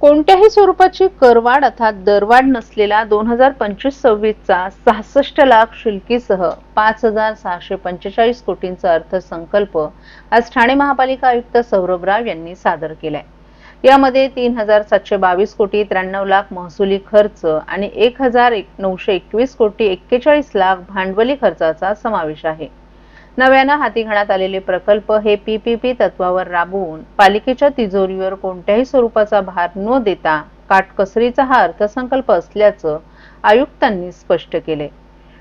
कोणत्याही स्वरूपाची करवाढ अर्थात दरवाढ नसलेला दोन हजार पंचवीस सव्वीसचा सहासष्ट लाख शिल्कीसह पाच हजार सहाशे पंचेचाळीस कोटींचा अर्थसंकल्प आज ठाणे महापालिका आयुक्त सौरभ राव यांनी सादर केलाय. यामध्ये तीन हजार सातशे बावीस कोटी त्र्याण्णव लाख महसुली खर्च आणि एक हजार एक- नऊशे एकवीस कोटी एक्केचाळीस लाख भांडवली खर्चाचा समावेश आहे. नव्यानं हाती घेण्यात आलेले प्रकल्प हे पीपीपी तत्वावर राबवून पालिकेच्या तिजोरीवर कोणत्याही स्वरूपाचा भार न देता काटकसरीचा हा अर्थसंकल्प असल्याचं आयुक्तांनी स्पष्ट केले.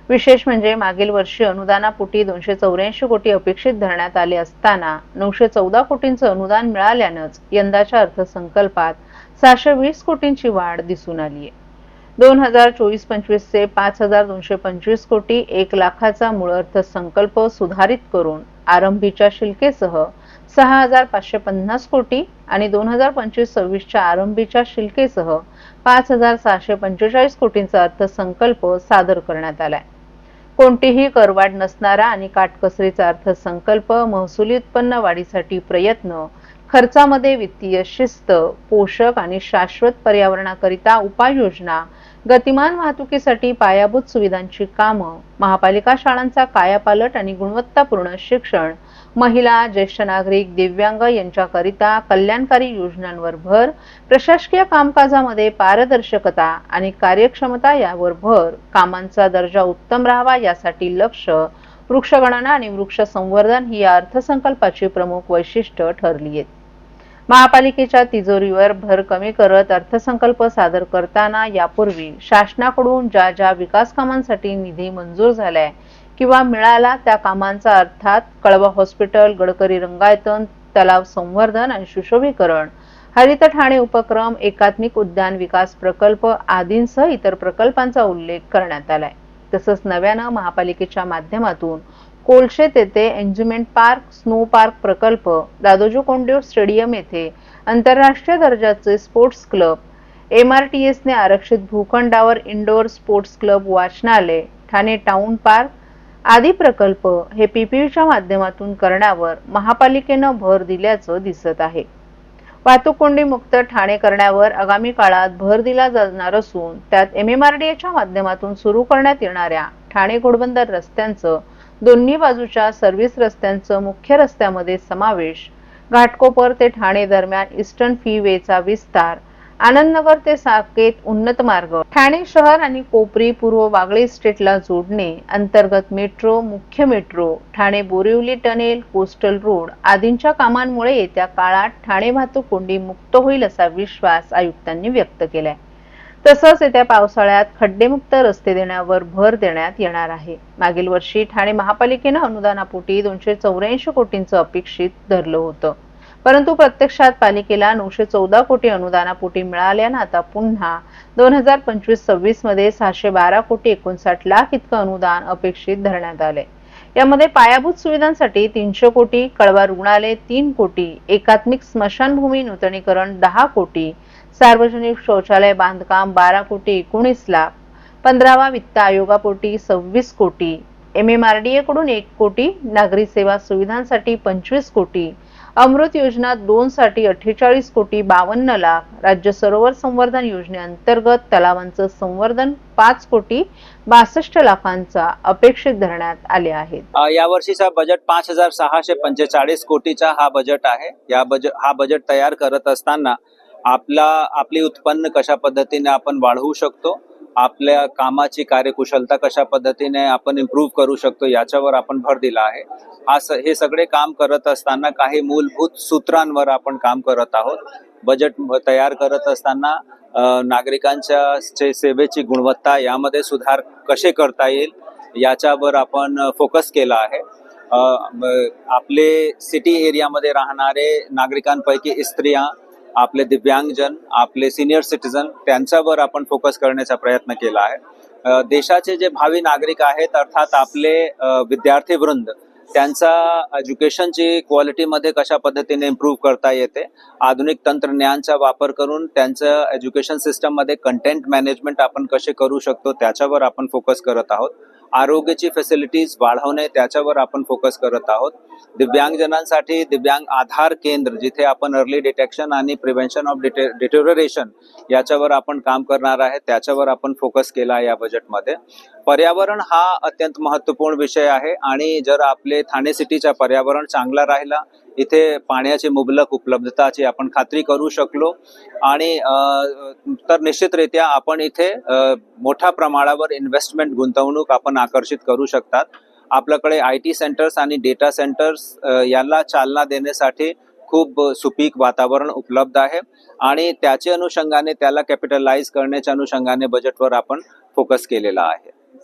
विशेष म्हणजे मागील वर्षी अनुदानापोटी दोनशे चौऱ्याऐंशी कोटी अपेक्षित धरण्यात आले असताना नऊशे चौदा कोटींचं अनुदान मिळाल्यानंच यंदाच्या अर्थसंकल्पात सहाशे वीस कोटींची वाढ दिसून आली आहे दोन हजार चोवीस पंचवीसचे पाच हजार दोनशे पंचवीस कोटी एक लाखाचा मूळ अर्थसंकल्प सुधारित करून आरंभीच्या शिल्केसह सहा हजार पाचशे पन्नास कोटी आणि दोन हजार पंचवीस सव्वीसच्या आरंभीच्या शिल्केसह पाच हजार सहाशे पंचेचाळीस कोटींचा अर्थसंकल्प सादर करण्यात आलाय. कोणतीही करवाढ नसणारा आणि काटकसरीचा अर्थसंकल्प महसुली उत्पन्न वाढीसाठी प्रयत्न खर्चामध्ये वित्तीय शिस्त पोषक आणि शाश्वत पर्यावरणाकरिता उपाययोजना गतिमान वाहतुकीसाठी पायाभूत सुविधांची कामं महापालिका शाळांचा कायापालट आणि गुणवत्तापूर्ण शिक्षण महिला ज्येष्ठ नागरिक दिव्यांग यांच्याकरिता कल्याणकारी योजनांवर भर प्रशासकीय कामकाजामध्ये पारदर्शकता आणि कार्यक्षमता यावर भर कामांचा दर्जा उत्तम राहावा यासाठी लक्ष वृक्षगणना आणि वृक्ष संवर्धन ही या अर्थसंकल्पाची प्रमुख वैशिष्ट्य ठरली आहेत. महापालिकेच्या तिजोरीवर भर कमी करत अर्थसंकल्प सादर करताना यापूर्वी शासनाकडून ज्या ज्या विकास कामांसाठी निधी मंजूर झालाय किंवा मिळाला त्या कामांचा अर्थात कळवा हॉस्पिटल गडकरी रंगायतन तलाव संवर्धन आणि सुशोभीकरण हरित ठाणे उपक्रम एकात्मिक उद्यान विकास प्रकल्प आदींसह इतर प्रकल्पांचा उल्लेख करण्यात आलाय. तसंच नव्यानं महापालिकेच्या माध्यमातून कोलशेत येथे एन्ज्युमेंट पार्क स्नो पार्क प्रकल्प दादोजी कोंडदेव स्टेडियम येथे आंतरराष्ट्रीय दर्जाचे sports club M R T एसने आरक्षित भूखंडावर इंडोर स्पोर्ट्स क्लब वाचनालय ठाणे टाउन पार्क आदी प्रकल्प हे पीपीयूच्या माध्यमातून करण्यावर महापालिकेनं भर दिल्याचं दिसत आहे. वाहतूक कोंडी मुक्त ठाणे करण्यावर आगामी काळात भर दिला जाणार असून त्यात एम एम आर डी एच्या माध्यमातून सुरू करण्यात येणाऱ्या ठाणे घोडबंदर रस्त्यांचं दोन्ही बाजूच्या सर्व्हिस रस्त्यांचं मुख्य रस्त्यामध्ये समावेश. घाटकोपर ते ठाणे दरम्यान ईस्टर्न फी वेचा विस्तार. आनंदनगर ते साकेत उन्नत मार्ग. ठाणे शहर आणि कोपरी पूर्व वागळे स्टेटला जोडणे अंतर्गत मेट्रो मुख्य metro Thane Borivali tunnel coastal road आदींच्या कामांमुळे येत्या काळात ठाणे वाहतूक कोंडी मुक्त होईल असा विश्वास आयुक्तांनी व्यक्त केलाय. तसंच येत्या पावसाळ्यात खड्डेमुक्त रस्ते देण्यावर भर देण्यात येणार आहे. मागील वर्षी ठाणे महापालिकेनं अनुदानापोटी दोनशे चौऱ्याऐंशी कोटींचं अपेक्षित धरलं होतं. परंतु प्रत्यक्षात पालिकेला नऊशे चौदा कोटी अनुदानापोटी मिळाल्यानं आता पुन्हा दोन हजार पंचवीस सव्वीसमध्ये सहाशे बारा कोटी एकोणसाठ लाख इतकं अनुदान अपेक्षित धरण्यात आले यामध्ये पायाभूत सुविधांसाठी तीनशे कोटी कळवा रुग्णालय तीन कोटी एकात्मिक स्मशानभूमी नूतनीकरण दहा कोटी सार्वजनिक शौचालय बांधकाम बारा कोटी एकोणीस लाख. पंधरावा वित्त आयोगापोटी सव्वीस कोटी. एम एम आर डी एकडून एक कोटी. नागरी सेवा सुविधांसाठी पंचवीस कोटी. अमृत योजना दोन साठी अठ्ठेचाळीस कोटी बावन्न लाख. राज्य सरोवर संवर्धन योजनेअंतर्गत तलावांचं संवर्धन पाच कोटी बासष्ट लाखांचा अपेक्षित धरण्यात आले आहेत. या यावर्षीचा बजेट पाच हजार सहाशे पंचेचाळीस कोटीचा हा बजेट आहे. या बजेट हा बजेट तयार करत असताना आपला आपली उत्पन्न कशा पद्धतीने आपण वाढवू शकतो आपल्या कामाची कार्यकुशलता कशा पद्धतीने आपण इम्प्रूव्ह करू शकतो याच्यावर आपण भर दिला आहे. हा हे सगळे काम करत असताना काही मूलभूत सूत्रांवर आपण काम करत आहोत. बजेट तयार करत असताना नागरिकांच्या चे सेवेची गुणवत्ता यामध्ये सुधार कसे करता येईल याच्यावर आपण फोकस केला आहे. आपले सिटी एरियामध्ये राहणारे नागरिकांपैकी स्त्रिया आपले दिव्यांगजन आपले सिनियर सिटीजन त्यांच्यावर आपण फोकस करण्याचा प्रयत्न केला आहे. देशाचे जे भावी नागरिक आहेत अर्थात आपले विद्यार्थी वृंद त्यांचा एज्युकेशनची क्वालिटीमध्ये कशा पद्धतीने इम्प्रूव्ह करता येते आधुनिक तंत्रज्ञानचा वापर करून त्यांचं एज्युकेशन सिस्टममध्ये कंटेंट मॅनेजमेंट आपण कसे करू शकतो त्याच्यावर आपण फोकस करत आहोत. आरोग्याची फॅसिलिटीज वाढवणे त्याच्यावर आपण फोकस करत आहोत. दिव्यांगजनांसाठी दिव्यांग आधार केंद्र जिथे आपण अर्ली डिटेक्शन आणि प्रिव्हेन्शन ऑफ डिटे डिटेरोरेशन याच्यावर आपण काम करणार आहे त्याच्यावर आपण फोकस केला आहे या बजेटमध्ये पर्यावरण हा अत्यंत महत्त्वपूर्ण विषय आहे आणि जर आपले ठाणे सिटीचा पर्यावरण चांगला राहिला इथे पाण्याची मुबलक उपलब्धताची आपण खात्री करू शकलो. आणि तर निश्चितरित्या आपण इथे मोठ्या प्रमाणावर इन्व्हेस्टमेंट गुंतवणूक आपण आकर्षित करू शकतात. आपल्याकडे आय टी सेंटर्स आणि डेटा सेंटर्स याला चालना देण्यासाठी खूप सुपीक वातावरण उपलब्ध आहे. आणि त्याच्या अनुषंगाने त्याला कॅपिटलाइज करण्याच्या अनुषंगाने बजेटवर आपण फोकस केलेला आहे.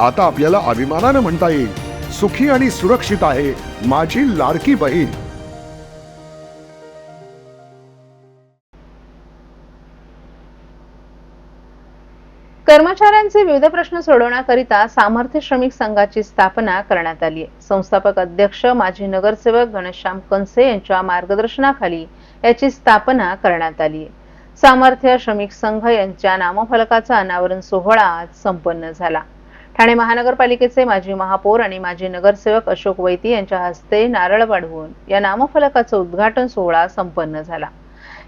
आता आपल्याला अभिमानानं म्हणता येईल सुखी आणि सुरक्षित आहे माझी लाडकी बहीण. कर्मचाऱ्यांचे विविध प्रश्न सोडवण्याकरिता सामर्थ्य श्रमिक संघाची स्थापना करण्यात आली आहे. संस्थापक अध्यक्ष माजी नगरसेवक घनश्याम कंसे यांच्या मार्गदर्शनाखाली याची स्थापना करण्यात आली आहे. सामर्थ्य श्रमिक संघ यांच्या नामफलकाचा अनावरण सोहळा आज संपन्न झाला. ठाणे महानगरपालिकेचे माजी महापौर आणि माजी नगरसेवक अशोक वैती यांच्या हस्ते नारळ वाढवून या नामफलकाचं उद्घाटन सोहळा संपन्न झाला.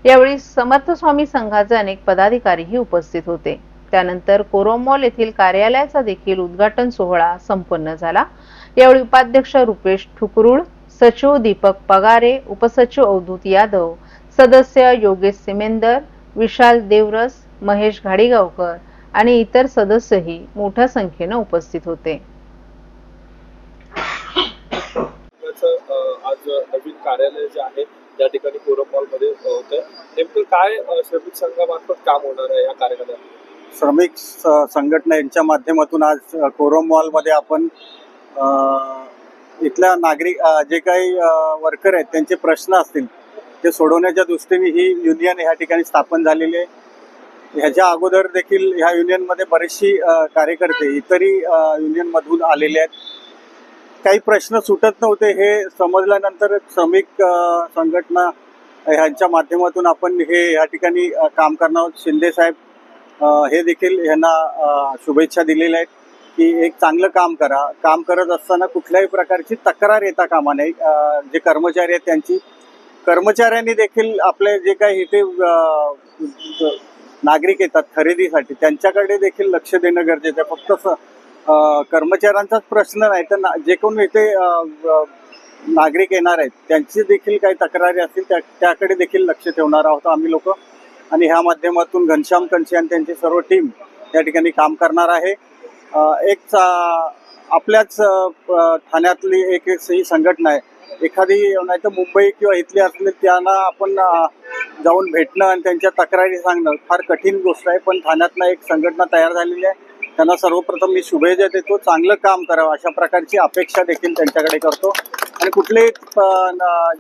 यावेळी समर्थ स्वामी संघाचे अनेक पदाधिकारीही उपस्थित होते. त्यानंतर कोरोमॉल येथील कार्यालयाचा देखील उद्घाटन सोहळा संपन्न झाला. यावेळी उपाध्यक्ष रुपेश ठुकरुळ सचिव दीपक पगारे उपसचिव अवधूत यादव सदस्य योगेश सिमेंदर विशाल देवरस महेश घाडीगावकर आणि इतर सदस्यही मोठ्या संख्येनं उपस्थित होते. आज नवीन कार्यालय जे आहे त्या ठिकाणी होतं नेमकं काय श्रमिक संघामार्फत काम होणार आहे या कार्यालयात? श्रमिक संघटना यांच्या माध्यमातून आज कोरम मॉलमध्ये आपण इथल्या नागरिक जे काही वर्कर आहेत त्यांचे प्रश्न असतील ते सोडवण्याच्या दृष्टीने ही युनियन ह्या ठिकाणी स्थापन झालेली आहे. ह्याच्या अगोदर देखील ह्या युनियनमध्ये बरेचशी कार्यकर्ते इतरही युनियनमधून आलेले आहेत. काही प्रश्न सुटत नव्हते हे समजल्यानंतर श्रमिक संघटना ह्यांच्या माध्यमातून आपण हे या ठिकाणी काम करणार आहोत. शिंदे साहेब हे देखील ह्यांना शुभेच्छा दिलेल्या आहेत की एक चांगलं काम करा. काम करत असताना कुठल्याही प्रकारची तक्रार येता कामा नये. जे कर्मचारी आहेत त्यांची कर्मचाऱ्यांनी देखील आपले जे काही इथे नागरिक येतात खरेदीसाठी. त्यांच्याकडे देखील लक्ष देणं गरजेचं आहे. फक्त कर्मचाऱ्यांचाच प्रश्न नाही तर ना- जे कोण इथे नागरिक येणार आहेत त्यांची देखील काही तक्रारी असतील त्या त्याकडे देखील लक्ष ठेवणार आहोत आम्ही लोक. आणि ह्या माध्यमातून घनश्याम कंशी आणि त्यांची सर्व टीम या ठिकाणी काम करणार आहे. एक आपल्याच ठाण्यातली एक ही संघटना आहे. एखादी नाही तर मुंबई किंवा इथली असले त्यांना आपण जाऊन भेटणं आणि त्यांच्या तक्रारी सांगणं फार कठीण गोष्ट आहे पण ठाण्यातला एक संघटना तयार झालेली आहे. त्यांना सर्वप्रथम मी शुभेच्छा देतो चांगलं काम करावं अशा प्रकारची अपेक्षा देखील त्यांच्याकडे करतो. आणि कुठलेही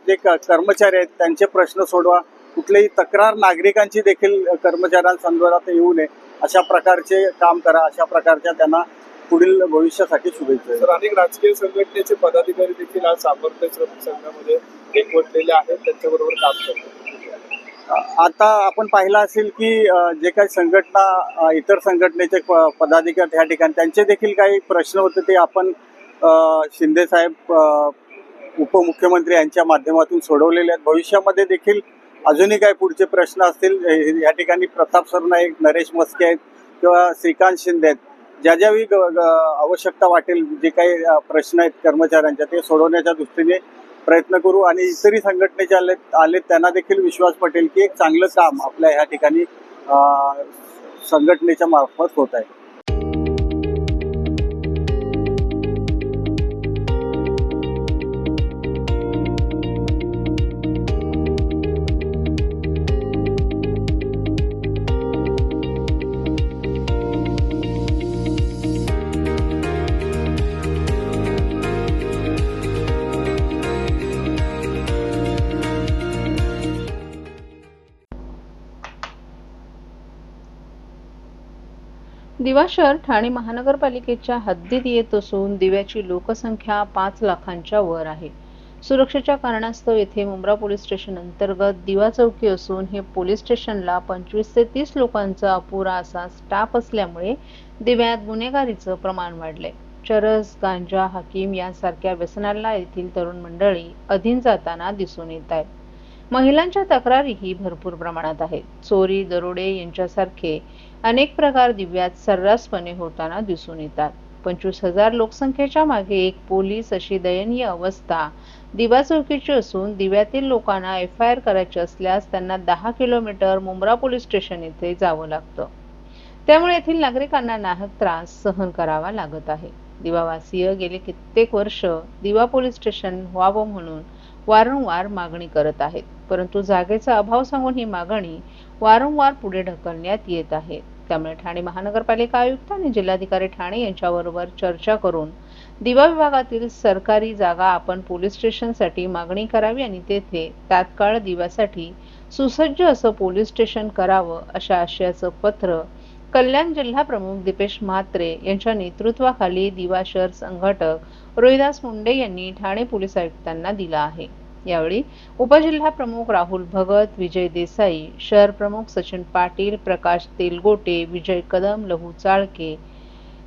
जे कर्मचारी आहेत त्यांचे प्रश्न सोडवा. कुठलीही तक्रार नागरिकांची देखील कर्मचाऱ्यांसंदर्भात येऊ नये. अशा प्रकारचे काम करा अशा प्रकारच्या त्यांना पुढील भविष्यासाठी शुभेच्छा तर अनेक राजकीय संघटनेचे पदाधिकारी देखील आज सामर्थ्य श्रमिक संघामध्ये एकवटलेले आहेत त्यांच्याबरोबर काम करतात. आता आपण पाहिलं असेल की जे काही संघटना इतर संघटनेचे प- पदाधिकारी ह्या ठिकाणी त्यांचे देखील काही प्रश्न होते ते आपण शिंदे साहेब उपमुख्यमंत्री यांच्या माध्यमातून सोडवलेले आहेत. भविष्यामध्ये देखील अजूनही काही पुढचे प्रश्न असतील. या ठिकाणी प्रताप सरनाईक नरेश मस्के आहेत किंवा श्रीकांत शिंदे आहेत. ज्या ज्यावेळी ग- आवश्यकता वाटेल जे काही प्रश्न आहेत कर्मचाऱ्यांच्या ते सोडवण्याच्या दृष्टीने प्रयत्न करू आणि इतरही संघटनेचे आले आले त्यांना देखील विश्वास पटेल की एक चांगलं काम आपल्या ह्या ठिकाणी संघटनेच्या मार्फत होत आहे. दिवा शहर ठाणे महानगरपालिकेच्या हद्दीत येत असून दिव्याची लोकसंख्या पाच लाखांच्या वर आहे. सुरक्षेच्या कारणास्तव येथे मुंब्रा पोलीस स्टेशन अंतर्गत दिवा चौकी असून हे पोलीस स्टेशनला पंचवीस ते तीस लोकांचा अपुरा असा स्टाफ असल्यामुळे दिव्यात गुन्हेगारीचं प्रमाण वाढलंय. चरस गांजा हकीम यांसारख्या व्यसनाला येथील तरुण मंडळी अधीन जाताना दिसून येत आहेत. महिलांच्या तक्रारीही भरपूर प्रमाणात आहेत. चोरी दरोडे यांच्यासारखे अनेक प्रकार दिव्यात सर्रासपणे होताना दिसून येतात. पंचवीस हजार लोकसंख्येच्या मागे एक पोलीस अशी दयनीय अवस्था दिवा चौकीची असून दिव्यातील लोकांना एफ आय आर करायची असल्यास त्यांना दहा किलोमीटर मुंब्रा पोलीस स्टेशन येथे जावं लागतं. त्यामुळे येथील नागरिकांना नाहक त्रास सहन करावा लागत आहे. दिवावासीय गेले कित्येक वर्ष दिवा पोलीस स्टेशन व्हावं म्हणून वारंवार मागणी करत आहेत. परंतु जागेचा अभाव सांगून ही मागणी वारंवार पुढे ढकलण्यात येत आहे. त्यामुळे ठाणे महानगरपालिका आयुक्त आणि जिल्हाधिकारी ठाणे यांच्याबरोबर चर्चा करून दिवा विभागातील सरकारी जागा आपण पोलीस स्टेशनसाठी मागणी करावी आणि तेथे तात्काळ दिव्यासाठी सुसज्ज असं पोलीस स्टेशन करावं अशा आशयाचं पत्र कल्याण जिल्हा प्रमुख दीपेश म्हात्रे यांच्या नेतृत्वाखाली दिवा शहर संघटक रोहिदास मुंडे यांनी ठाणे पोलीस आयुक्तांना दिला आहे. यावेळी उपजिल्हा प्रमुख राहुल भगत विजय देसाई शहर प्रमुख सचिन पाटील प्रकाश तेलगोटे विजय कदम लहू चाळके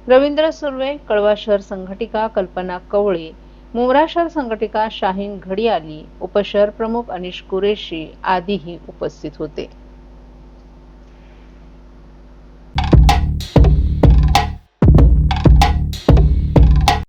रवींद्र सुर्वे कळवा शहर संघटिका कल्पना कवळे मुंब्रा शहर संघटिका शाहीन घडियाली उपशहर प्रमुख अनिश कुरेशी आदीही उपस्थित होते.